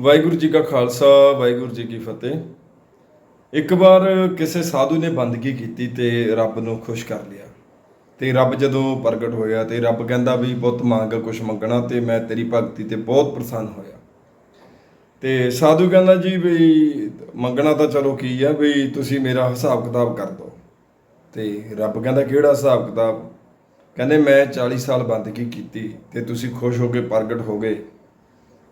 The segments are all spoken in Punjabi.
ਵਾਹਿਗੁਰੂ ਜੀ ਕਾ ਖਾਲਸਾ, ਵਾਹਿਗੁਰੂ ਜੀ ਕੀ ਫਤਿਹ। ਇੱਕ ਵਾਰ ਕਿਸੇ ਸਾਧੂ ਨੇ ਬੰਦਗੀ ਕੀਤੀ ਤੇ ਰੱਬ ਨੂੰ ਖੁਸ਼ ਕਰ ਲਿਆ। ਤੇ ਰੱਬ ਜਦੋਂ ਪ੍ਰਗਟ ਹੋਇਆ ਤੇ ਰੱਬ ਕਹਿੰਦਾ ਵੀ ਬਹੁਤ ਮੰਗ, ਕੁਛ ਮੰਗਣਾ ਤੇ ਮੈਂ ਤੇਰੀ ਭਗਤੀ ਤੇ ਬਹੁਤ ਪ੍ਰਸੰਨ ਹੋਇਆ। ਤੇ ਸਾਧੂ ਕਹਿੰਦਾ ਜੀ ਵੀ, ਮੰਗਣਾ ਤਾਂ ਚਲੋ ਕੀ ਆ ਵੀ ਤੁਸੀਂ ਮੇਰਾ ਹਿਸਾਬ ਕਿਤਾਬ ਕਰ ਦਿਓ। ਤੇ ਰੱਬ ਕਹਿੰਦਾ, ਕਿਹੜਾ ਹਿਸਾਬ ਕਿਤਾਬ? ਕਹਿੰਦੇ, ਮੈਂ 40 ਸਾਲ ਬੰਦਗੀ ਕੀਤੀ ਤੇ ਤੁਸੀਂ ਖੁਸ਼ ਹੋ ਕੇ ਪ੍ਰਗਟ ਹੋ ਗਏ।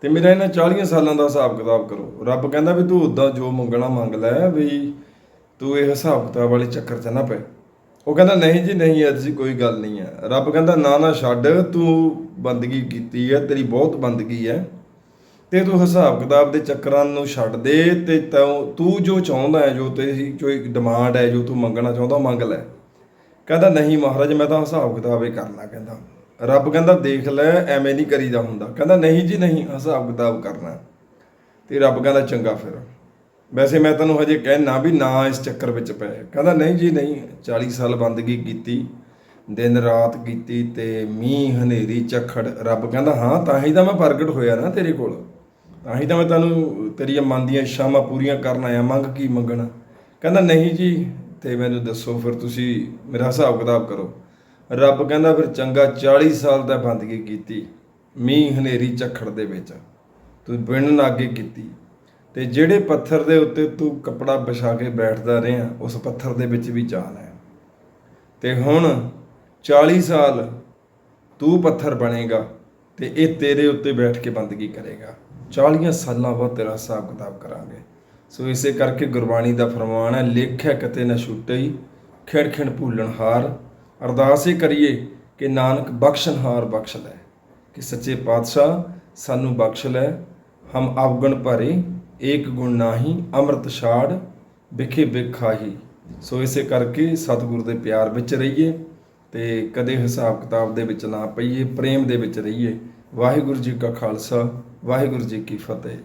ਤੇ ਮੇਰਾ ਇਹਨਾਂ 40 ਸਾਲਾਂ ਦਾ ਹਿਸਾਬ ਕਿਤਾਬ ਕਰੋ। ਰੱਬ ਕਹਿੰਦਾ ਵੀ ਤੂੰ ਉਦਾਂ ਜੋ ਮੰਗਣਾ ਮੰਗ ਲੈ ਵੀ ਤੂੰ ਇਹ ਹਿਸਾਬ ਕਿਤਾਬ ਵਾਲੇ ਚੱਕਰ 'ਚ ਨਾ ਪਏ ਉਹ ਕਹਿੰਦਾ, ਨਹੀਂ ਜੀ, ਨਹੀਂ ਐਸੀ ਕੋਈ ਗੱਲ ਨਹੀਂ ਹੈ। ਰੱਬ ਕਹਿੰਦਾ, ਨਾ ਨਾ, ਛੱਡ, ਤੂੰ ਬੰਦਗੀ ਕੀਤੀ ਹੈ, ਤੇਰੀ ਬਹੁਤ ਬੰਦਗੀ ਹੈ। ਤੇ ਤੂੰ ਹਿਸਾਬ ਕਿਤਾਬ ਦੇ ਚੱਕਰਾਂ ਨੂੰ ਛੱਡ ਦੇ ਤੇ ਤੂੰ ਤੂੰ ਜੋ ਚਾਹੁੰਦਾ ਹੈ, ਜੋ ਤੇਰੀ, ਜੋ ਇੱਕ ਡਿਮਾਂਡ ਹੈ, ਜੋ ਤੂੰ ਮੰਗਣਾ ਚਾਹੁੰਦਾ ਉਹ ਮੰਗ ਲੈ। ਕਹਿੰਦਾ, ਨਹੀਂ ਮਹਾਰਾਜ, ਮੈਂ ਤਾਂ ਹਿਸਾਬ ਕਿਤਾਬ ਹੀ ਕਰਨਾ, ਕਹਿੰਦਾ। ਰੱਬ ਕਹਿੰਦਾ ਦੇਖ ਲੈ, ਐਵੇਂ ਨਹੀਂ ਕਰੀਦਾ ਹੁੰਦਾ। ਕਹਿੰਦਾ ਨਹੀਂ ਜੀ, ਨਹੀਂ, ਹਿਸਾਬ ਕਿਤਾਬ ਕਰਨਾ। ਤੇ ਰੱਬ ਕਹਿੰਦਾ ਚੰਗਾ ਫਿਰ। ਵੈਸੇ ਮੈਂ ਤੈਨੂੰ ਹਜੇ ਕਹਿਣਾ ਵੀ ਨਾ ਇਸ ਚੱਕਰ ਵਿੱਚ ਪੈ। ਕਹਿੰਦਾ ਨਹੀਂ ਜੀ, ਨਹੀਂ 40 ਸਾਲ ਬੰਦਗੀ ਕੀਤੀ, ਦਿਨ ਰਾਤ ਕੀਤੀ ਤੇ ਮੀਂਹ, ਹਨੇਰੀ, ਝੱਖੜ, ਰੱਬ ਕਹਿੰਦਾ ਹਾਂ, ਤਾਂ ਹੀ ਤਾਂ ਮੈਂ ਪ੍ਰਗਟ ਹੋਇਆ ਨਾ ਤੇਰੇ ਕੋਲ। ਤਾਂ ਹੀ ਤਾਂ ਮੈਂ ਤੈਨੂੰ ਤੇਰੀਆਂ ਮਨ ਦੀਆਂ ਇੱਛਾਵਾਂ ਪੂਰੀਆਂ ਕਰਨ ਆਇਆ, ਮੰਗ ਕੀ ਮੰਗਣਾ। ਕਹਿੰਦਾ ਨਹੀਂ ਜੀ, ਤੇ ਮੈਨੂੰ ਦੱਸੋ ਫਿਰ ਤੁਸੀਂ ਮੇਰਾ ਹਿਸਾਬ ਕਿਤਾਬ ਕਰੋ। ਰੱਬ ਕਹਿੰਦਾ ਫਿਰ ਚੰਗਾ 40 ਸਾਲ ਦਾ ਬੰਦਗੀ ਕੀਤੀ, ਮੀਂਹ ਹਨੇਰੀ ਝੱਖੜ ਦੇ ਵਿੱਚ। ਤੂੰ ਬਿਨ ਨਾਗੇ ਕੀਤੀ। ਤੇ ਜਿਹੜੇ ਪੱਥਰ ਦੇ ਉੱਤੇ ਤੂੰ ਕਪੜਾ ਵਿਛਾ ਕੇ ਬੈਠਦਾ ਰਿਹਾ, ਉਸ ਪੱਥਰ ਦੇ ਵਿੱਚ ਵੀ ਜਾਨ ਹੈ। ਤੇ ਹੁਣ 40 ਸਾਲ ਤੂੰ ਪੱਥਰ ਬਣੇਗਾ ਤੇ ਇਹ ਤੇਰੇ ਉੱਤੇ ਬੈਠ ਕੇ ਬੰਦਗੀ ਕਰੇਗਾ। 40 ਸਾਲਾਂ ਬਾਅਦ ਤੇਰਾ ਹਿਸਾਬ ਕਿਤਾਬ ਕਰਾਂਗੇ। ਸੋ ਇਸੇ ਕਰਕੇ ਗੁਰਬਾਣੀ ਦਾ ਫਰਮਾਨ ਹੈ ਲੇਖਿਆ ਕਿਤੇ ਨਾ ਛੁੱਟਈ ਖਿੜ ਖਿੜ ਭੂਲਣ ਹਾਰ। ਅਰਦਾਸ ਹੀ ਕਰੀਏ ਕਿ ਨਾਨਕ ਬਖਸ਼ਣਹਾਰ ਬਖਸ਼ ਲੈ, ਕਿ ਸੱਚੇ ਪਾਤਸ਼ਾਹ ਸਾਨੂੰ ਬਖਸ਼ ਲੈ। ਹਮ ਅਵਗਣ ਭਰੇ, ਏਕ ਗੁਣ ਨਾਹੀ, ਅੰਮ੍ਰਿਤ ਛਾੜ, ਵਿਖੇ ਵਿਖਾਹੀ। ਸੋ ਇਸੇ ਕਰਕੇ ਸਤਿਗੁਰ ਦੇ ਪਿਆਰ ਵਿੱਚ ਰਹੀਏ ਤੇ ਕਦੇ ਹਿਸਾਬ ਕਿਤਾਬ ਦੇ ਵਿੱਚ ਨਾ ਪਈਏ, ਪ੍ਰੇਮ ਦੇ ਵਿੱਚ ਰਹੀਏ। ਵਾਹਿਗੁਰੂ ਜੀ ਕਾ ਖਾਲਸਾ, ਵਾਹਿਗੁਰੂ ਜੀ ਕੀ ਫਤਿਹ।